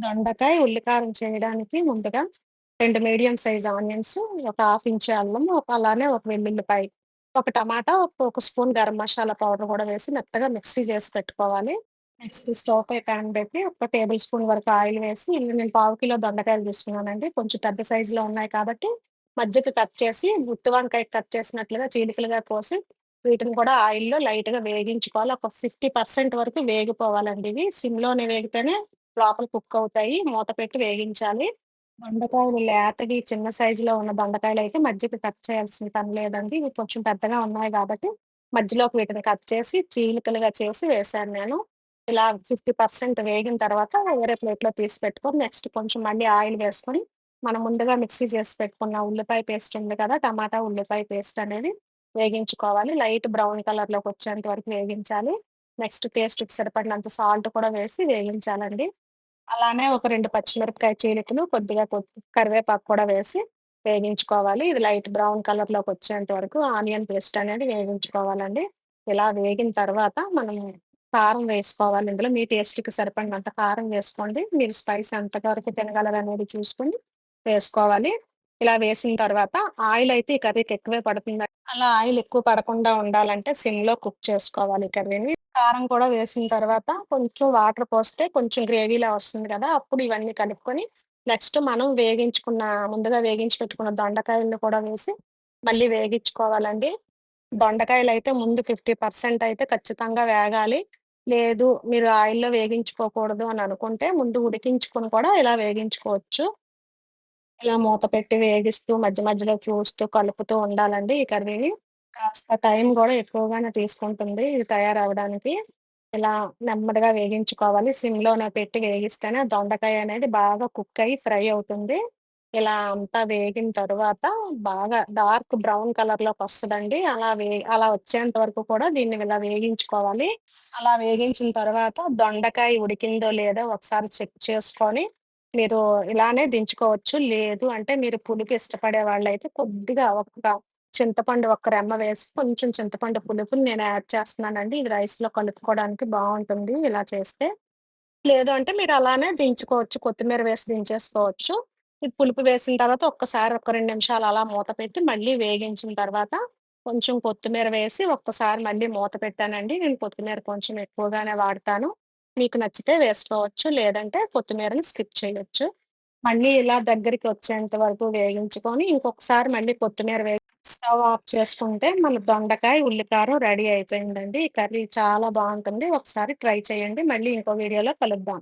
దొండకాయ, ఉల్లికారం చేయడానికి ముందుగా రెండు మీడియం సైజ్ ఆనియన్స్, ఒక హాఫ్ ఇంచ్ అల్లం, ఒక అలానే ఒక వెల్లుల్లిపాయ, ఒక టమాటా, ఒక ఒక స్పూన్ గరం మసాలా పౌడర్ కూడా వేసి మెత్తగా మిక్సీ చేసి పెట్టుకోవాలి. నెక్స్ట్ స్టవ్ పై ప్యాన్ పెట్టి ఒక టేబుల్ స్పూన్ వరకు ఆయిల్ వేసి ఇందులో నేను పావు కిలో దొండకాయలు తీసుకున్నానండి. కొంచెం పెద్ద సైజులో ఉన్నాయి కాబట్టి మధ్యకి కట్ చేసి గుత్తి వంకాయ కట్ చేసినట్లుగా చీలికలుగా కోసి వీటిని కూడా ఆయిల్‌లో లైట్‌గా వేగించుకోవాలి. ఒక 50% వరకు వేగిపోవాలండి ఇవి. సిమ్‌లోనే వేగితేనే లోపల కుక్ అవుతాయి. మూత పెట్టి వేగించాలి. దొండకాయలు లేతవి చిన్న సైజులో ఉన్న దొండకాయలైతే మధ్యకి కట్ చేయాల్సిన పని లేదండి. ఇవి కొంచెం పెద్దగా ఉన్నాయి కాబట్టి మధ్యలోకి వీటిని కట్ చేసి చీలికలుగా చేసి వేశాను నేను. ఇలా 50% వేగిన తర్వాత వేరే ప్లేట్‌లో తీసి పెట్టుకొని నెక్స్ట్ కొంచెం మళ్ళీ ఆయిల్ వేసుకొని మనం ముందుగా మిక్సీ చేసి పెట్టుకున్న ఉల్లిపాయ పేస్ట్ ఉంది కదా! టమాటా, ఉల్లిపాయ పేస్ట్ అనేది వేగించుకోవాలి. లైట్ బ్రౌన్ కలర్‌లోకి వచ్చేంత వరకు వేగించాలి. నెక్స్ట్ టేస్ట్‌కి సరిపడినంత సాల్ట్ కూడా వేసి వేగించాలండి. అలానే ఒక రెండు పచ్చిమిరపకాయ చీలికలు, కొద్దిగా కరివేపాకు కూడా వేసి వేగించుకోవాలి. ఇది లైట్ బ్రౌన్ కలర్‌లోకి వచ్చేంత వరకు ఆనియన్ పేస్ట్ అనేది వేగించుకోవాలండి. ఇలా వేగిన తర్వాత మనం కారం వేసుకోవాలి. ఇందులో మీ టేస్ట్‌కి సరిపడినంత కారం వేసుకోండి. మీరు స్పైస్ ఎంత వరకు తినగలరనేది చూసుకొని వేసుకోవాలి. ఇలా వేసిన తర్వాత ఆయిల్ అయితే ఈ కర్రీకి ఎక్కువే పడుతుంది అలా ఆయిల్ ఎక్కువ పడకుండా ఉండాలంటే సిమ్‌లో కుక్ చేసుకోవాలి ఈ కర్రీని. కారం కూడా వేసిన తర్వాత కొంచెం వాటర్ పోస్తే కొంచెం గ్రేవీలా వస్తుంది కదా! అప్పుడు ఇవన్నీ కలుపుకొని నెక్స్ట్ మనం వేగించుకున్న ముందుగా వేగించి పెట్టుకున్న దొండకాయలను కూడా వేసి మళ్ళీ వేగించుకోవాలండి. దొండకాయలు అయితే ముందు 50% అయితే ఖచ్చితంగా వేగాలి. లేదు మీరు ఆయిల్‌లో వేగించుకోకూడదు అని అనుకుంటే ముందు ఉడికించుకొని కూడా ఇలా వేగించుకోవచ్చు. ఇలా మూత పెట్టి వేగిస్తూ మధ్య మధ్యలో చూస్తూ కలుపుతూ ఉండాలండి ఈ కర్రీని. కాస్త టైం గూడా ఎక్కువగానే తీసుకుంటుంది ఇది తయారవ్వడానికి. ఇలా నెమ్మదిగా వేగించుకోవాలి. సిమ్‌లోనే పెట్టి వేగిస్తేనే దొండకాయ అనేది బాగా కుక్ అయ్యి ఫ్రై అవుతుంది. ఇలా అంతా వేగిన తరువాత బాగా డార్క్ బ్రౌన్ కలర్‌లోకొస్తదండి. అలా వే అలా వచ్చేంత వరకు కూడా దీన్ని ఇలా వేగించుకోవాలి. అలా వేగించిన తర్వాత దొండకాయ ఉడికిందో లేదో ఒకసారి చెక్ చేసుకొని మీరు ఇలానే దించుకోవచ్చు. లేదు అంటే మీరు పులుపు ఇష్టపడే వాళ్ళైతే కొద్దిగా ఒక చింతపండు ఒక్క రెమ్మ వేసి కొంచెం చింతపండు పులుపుని నేను యాడ్ చేస్తున్నానండి. ఇది రైస్‌లో కలుపుకోవడానికి బావుంటుంది ఇలా చేస్తే. లేదు అంటే మీరు అలానే దించుకోవచ్చు. కొత్తిమీర వేసి దించేసుకోవచ్చు. ఈ పులుపు వేసిన తర్వాత ఒక్కసారి ఒక 2 నిమిషాలు అలా మూత పెట్టి మళ్ళీ వేగించిన తర్వాత కొంచెం కొత్తిమీర వేసి ఒక్కసారి మళ్ళీ మూత పెట్టానండి. నేను కొత్తిమీర కొంచెం ఎక్కువగానే వాడతాను. మీకు నచ్చితే వేసుకోవచ్చు. లేదంటే కొత్తిమీరని స్కిప్ చేయొచ్చు. మళ్ళీ ఇలా దగ్గరికి వచ్చేంత వరకు వేగించుకొని ఇంకొకసారి మళ్ళీ కొత్తిమీర వేసి స్టవ్ ఆఫ్ చేసుకుంటే మన దొండకాయ, ఉల్లికారం రెడీ అయిపోయిందండి. ఈ కర్రీ చాలా బాగుంటుంది ఒకసారి ట్రై చేయండి. మళ్ళీ ఇంకో వీడియోలో కలుద్దాం.